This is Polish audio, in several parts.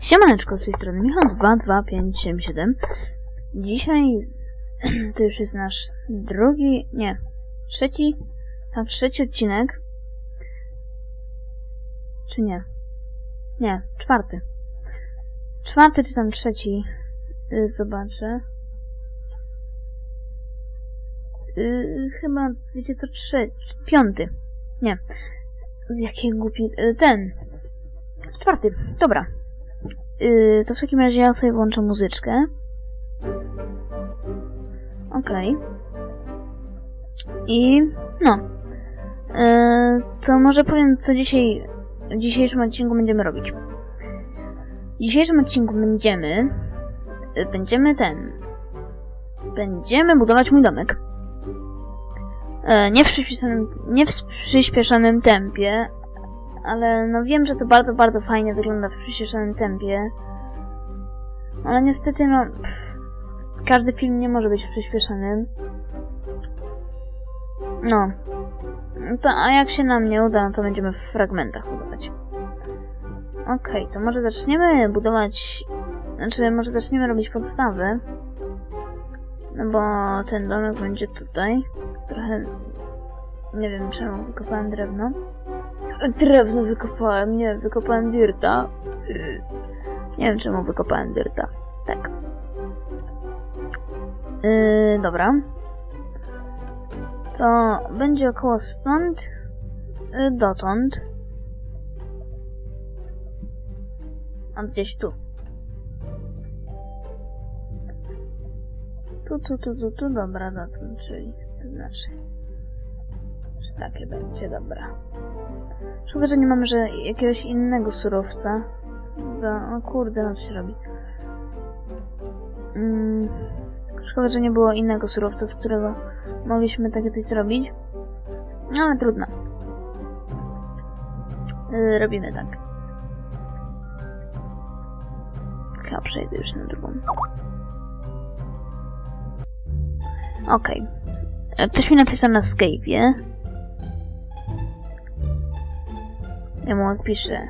Siemaneczko, z tej strony Michał 22577. Dzisiaj z- to już jest nasz drugi, nie, trzeci, tak, trzeci odcinek. Czy nie? Nie, czwarty. Czwarty czy tam trzeci, y, zobaczę. Y, chyba, wiecie co, trzeci, piąty. Nie. Jaki głupi, y, ten. Czwarty, dobra. To w takim razie ja sobie włączę muzyczkę. Okej. I no. To może powiem, co dzisiaj w dzisiejszym odcinku będziemy robić. W dzisiejszym odcinku będziemy yy, będziemy ten będziemy budować mój domek. Yy, nie w przyspieszonym, nie w przyspieszonym tempie, ale no wiem, że to bardzo, bardzo fajnie wygląda w przyspieszonym tempie. Ale niestety, no, pff, każdy film nie może być w przyspieszonym. No. To, a jak się nam nie uda, no to będziemy w fragmentach budować. Okej, to może zaczniemy budować... Znaczy, może zaczniemy robić podstawy. No bo ten domek będzie tutaj. Trochę... Nie wiem czemu wykopałem drewno. Drewno wykopałem, nie, wykopałem dirta. Nie wiem czemu wykopałem dirta. Tak. Yy, dobra. To będzie około stąd yy, dotąd. A gdzieś tu. Tu, tu, tu, tu, tu, dobra, dotąd, czyli to znaczy, że takie będzie, dobra. Szkoda, że nie mamy że jakiegoś innego surowca. Bo, o kurde, no co się robi. Mm, szkoda, że nie było innego surowca, z którego mogliśmy takie coś zrobić. No, ale trudno. Yy, robimy tak. Chyba przejdę już na drugą. Okej. Okay. Ktoś mi napisał na Skype'ie, Ja mu odpiszę.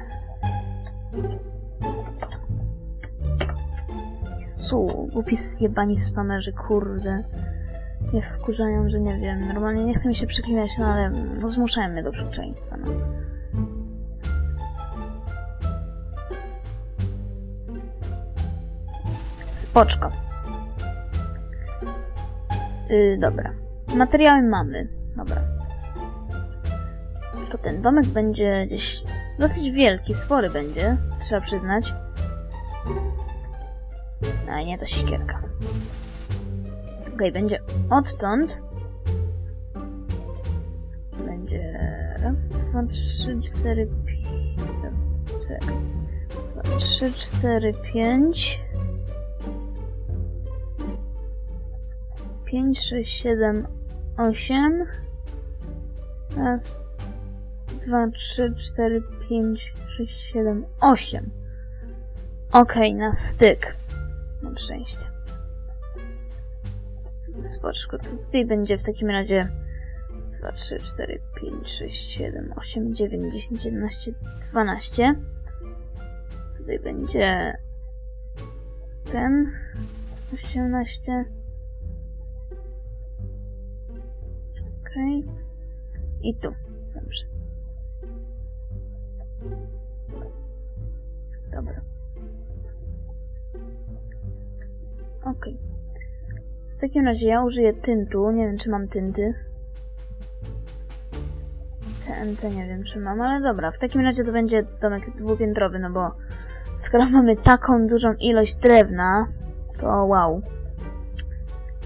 Jezu, głupi zjebani spamerzy, kurde. Mnie wkurzają, że nie wiem. Normalnie nie chcę mi się przeklinać, no ale no, zmuszają mnie do przekleństwa, no. Spoczko. Yy, dobra. Materiały mamy. Dobra to ten domek będzie gdzieś dosyć wielki, spory będzie, trzeba przyznać. A nie, to siekierka. Okej, okay, będzie odtąd. Będzie raz, dwa, trzy, cztery, pięć. Dwa, trzy, cztery, pięć. Pięć, sześć, siedem, osiem. Raz, 2, 3, 4, 5, 6, 7, 8. Okej, na styk. Mam szczęście. Spoczko, to tutaj będzie w takim razie 2, 3, 4, 5, 6, 7, 8, 9, 10, 11, 12. Tutaj będzie ten 18. Okay. I tu. Dobrze. Dobra. Ok. W takim razie ja użyję tyntu. Nie wiem, czy mam tynty. TNT nie wiem, czy mam, ale dobra. W takim razie to będzie domek dwupiętrowy, no bo skoro mamy taką dużą ilość drewna, to wow.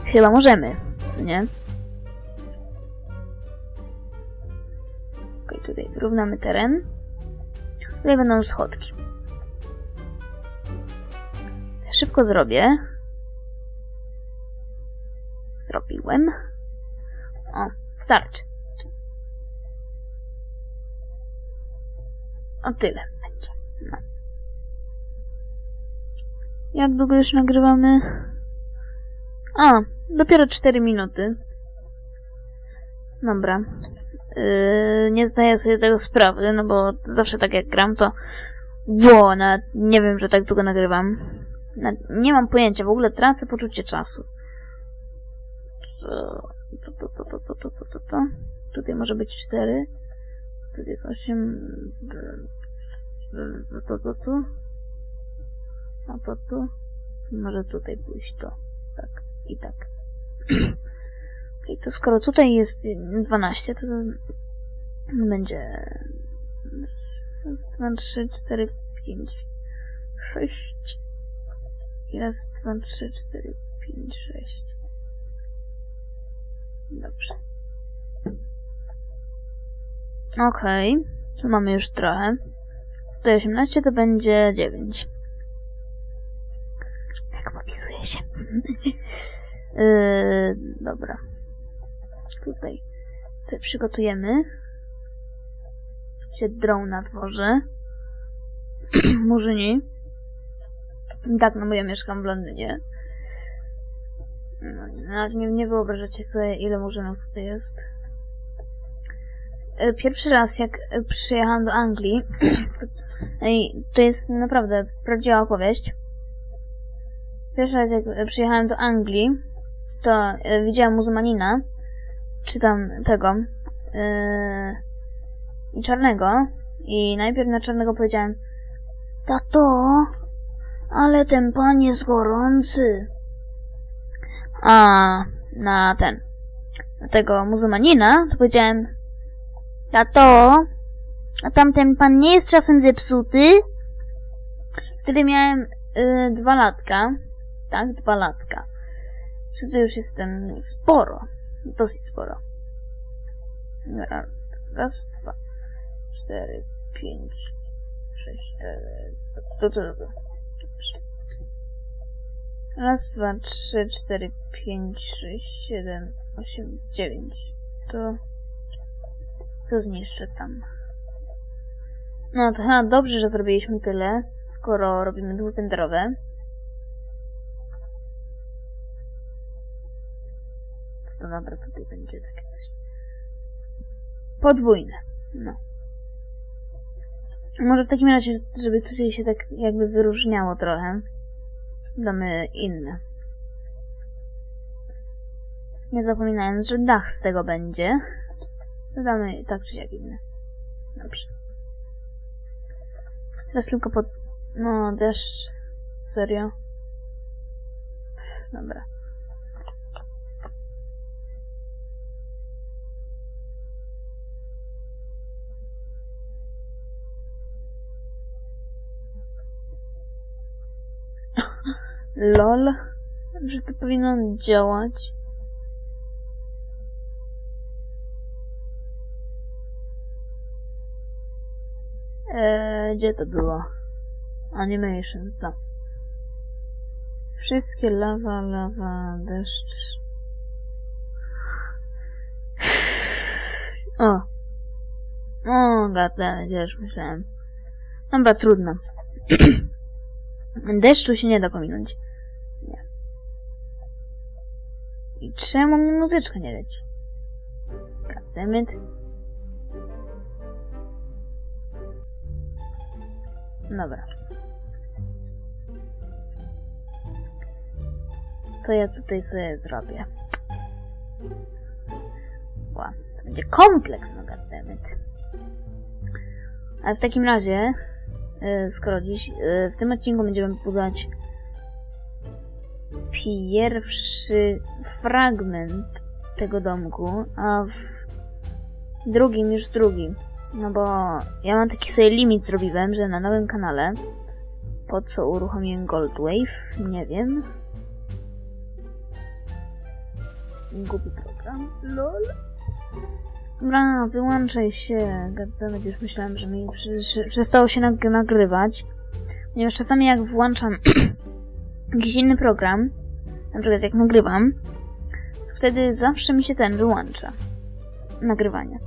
Chyba możemy, co nie? Tutaj wyrównamy teren. Tutaj będą schodki. Szybko zrobię. Zrobiłem. O, starczy. O tyle będzie. No. Jak długo już nagrywamy? A, dopiero 4 minuty. Dobra. Yy, nie zdaję sobie tego sprawy, no bo zawsze tak jak gram, to Ło, nawet nie wiem, że tak długo nagrywam. Nawet nie mam pojęcia, w ogóle tracę poczucie czasu. To, to, to, to, to, to, to, to, to. Tutaj może być 4. Tutaj jest 8. To, to, to, tu. A to tu. Może tutaj pójść to. Tak. I tak. I to skoro tutaj jest 12, to będzie raz, dwa, trzy, cztery, pięć, sześć. I raz, dwa, trzy, cztery, pięć, sześć. Dobrze. Okej. Okay. Tu mamy już trochę. Tutaj 18 to będzie 9. Jak popisuje się. yy, dobra. Tutaj sobie przygotujemy. Się drą na dworze. Murzyni. Tak, no bo ja mieszkam w Londynie. No, nie, nie wyobrażacie sobie, ile murzynów tutaj jest. E, Pierwszy raz, jak przyjechałam do Anglii, to jest naprawdę prawdziwa opowieść. Pierwszy raz, jak przyjechałem do Anglii, to e, widziałam muzułmanina, czy tam tego, yy, i czarnego, i najpierw na czarnego powiedziałem, tato, ale ten pan jest gorący. A na ten, na tego muzułmanina, to powiedziałem, tato, a tamten pan nie jest czasem zepsuty? Wtedy miałem y, dwa latka, tak, dwa latka. Wtedy już jestem sporo, dosyć sporo. Raz, dwa, cztery, pięć, sześć, cztery, to, to, to, to. Raz, dwa, trzy, cztery, pięć, sześć, siedem, osiem, dziewięć. To... Co zniszczę tam? No to chyba dobrze, że zrobiliśmy tyle, skoro robimy dwupędrowe. To dobra, tutaj będzie takie coś. Podwójne. No. Może w takim razie, żeby tutaj się tak jakby wyróżniało trochę, damy inne. Nie zapominając, że dach z tego będzie. Dodamy tak czy jak inne. Dobrze. Teraz tylko pod... No, deszcz. Serio? Pff, dobra. LOL, że to powinno działać. Eee, gdzie to było? Animation, to. Wszystkie lawa, lawa, deszcz. O. O, gata, już myślałem. Dobra, trudno. Deszczu się nie da pominąć. Nie. I czemu mi muzyczka nie leci? Goddammit. Dobra. To ja tutaj sobie zrobię. Ła, to będzie kompleks, no goddammit. W takim razie, skoro dziś, y, w tym odcinku będziemy budować pierwszy fragment tego domku, a w drugim już drugi. No bo ja mam taki sobie limit zrobiłem, że na nowym kanale po co uruchomiłem Goldwave? Nie wiem. Głupi program. LOL. Dobra, wyłączaj się. Gadamy, już myślałem, że mi przestało się nag nagrywać. Ponieważ czasami jak włączam jakiś inny program, na przykład jak nagrywam, wtedy zawsze mi się ten wyłącza. Nagrywanie.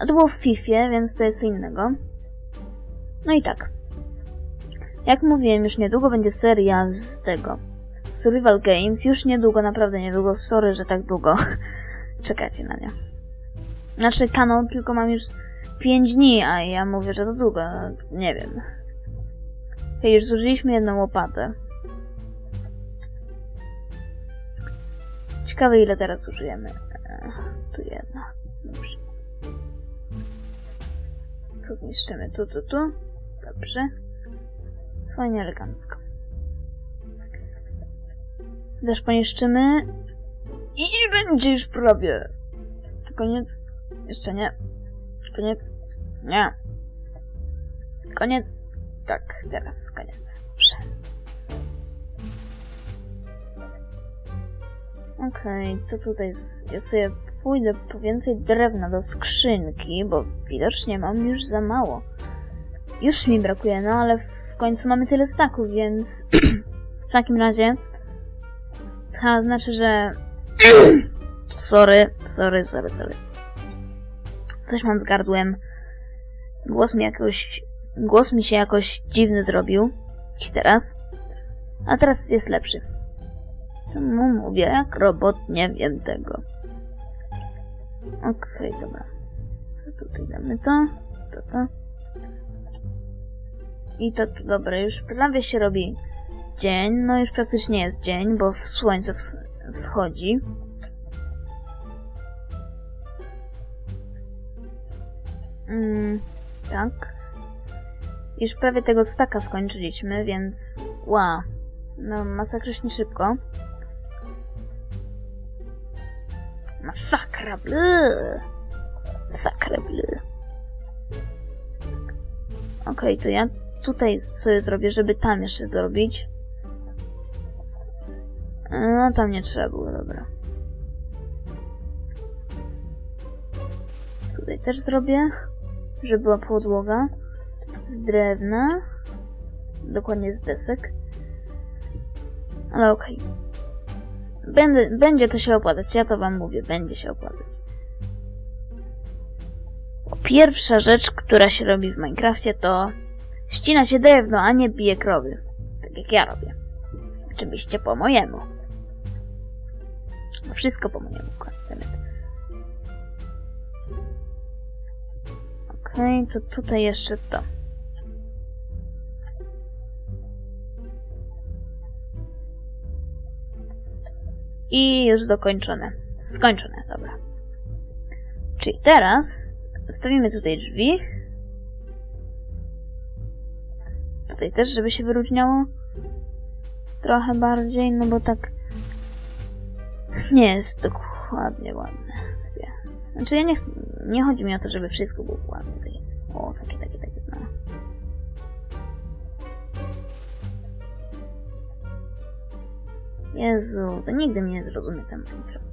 A to było w FIFA, więc to jest co innego. No i tak. Jak mówiłem, już niedługo będzie seria z tego. Survival Games, już niedługo, naprawdę niedługo. Sorry, że tak długo. Czekacie na nie. Znaczy, kanał tylko mam już 5 dni, a ja mówię, że to długo. Nie wiem. Hej, już zużyliśmy jedną łopatę. Ciekawe, ile teraz użyjemy. Eee, Tu jedna. Dobrze. Tu zniszczymy. Tu, tu, tu. Dobrze. Fajnie elegancko. Też poniszczymy. I będzie już prawie. Koniec. Jeszcze nie. Koniec. Nie. Koniec. Tak, teraz koniec. Dobrze. Okej, to tutaj ja sobie pójdę po więcej drewna do skrzynki, bo widocznie mam już za mało. Już mi brakuje, no ale w końcu mamy tyle staków, więc w takim razie to znaczy, że sorry, sorry, sorry, sorry. Coś mam z gardłem. Głos mi jakoś, głos mi się jakoś dziwny zrobił. Jakiś teraz. A teraz jest lepszy. Czemu mówię jak robot? Nie wiem tego. Okej, dobra. To tutaj damy to, to, to. I to, to, dobra, już prawie się robi dzień. No już praktycznie jest dzień, bo w słońce ws wschodzi. Mm, tak. Już prawie tego staka skończyliśmy, więc... Ła. No, masakrycznie szybko. Masakra, bly. Masakra, bly. Okej, to ja tutaj sobie zrobię, żeby tam jeszcze dorobić. No, tam nie trzeba było, dobra. Tutaj też zrobię, żeby była podłoga z drewna. Dokładnie z desek. Ale okej. Będę, będzie to się opłacać, ja to wam mówię, będzie się opłacać. Pierwsza rzecz, która się robi w Minecrafcie to ścina się drewno, a nie bije krowy. Tak jak ja robię. Oczywiście po mojemu. Wszystko po mojemu. Okej, to tutaj jeszcze to. I już dokończone. Skończone, dobra. Czyli teraz stawimy tutaj drzwi. Tutaj też, żeby się wyróżniało trochę bardziej, no bo tak nie jest dokładnie ładne. Znaczy ja nie, nie chodzi mi o to, żeby wszystko było ładne. O, takie, takie, takie, no. Jezu, to nigdy mnie nie zrozumie ten Minecraft.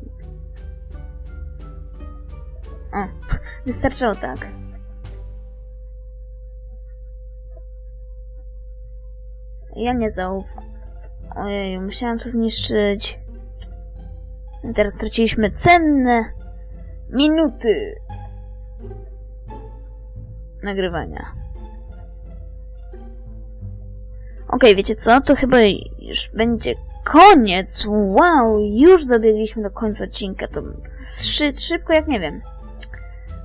O, wystarczyło tak. Ja nie zaufam. Ojej, musiałam to zniszczyć. Teraz straciliśmy cenne minuty nagrywania. Okej, wiecie co? To chyba już będzie koniec. Wow, już dobiegliśmy do końca odcinka. To szy szybko jak nie wiem.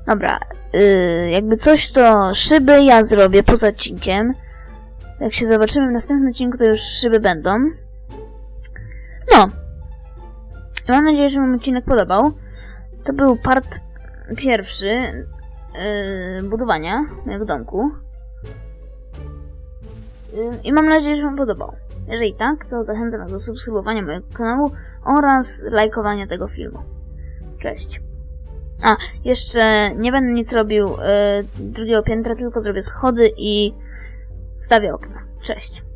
Dobra, yy, jakby coś to szyby ja zrobię poza odcinkiem. Jak się zobaczymy w następnym odcinku, to już szyby będą. No. Mam nadzieję, że Wam odcinek podobał. To był part pierwszy yy, budowania mojego domku. Yy, I mam nadzieję, że Wam podobał. Jeżeli tak, to zachęcam do subskrybowania mojego kanału oraz lajkowania tego filmu. Cześć. A, jeszcze nie będę nic robił yy, drugiego piętra, tylko zrobię schody i wstawię okna. Cześć.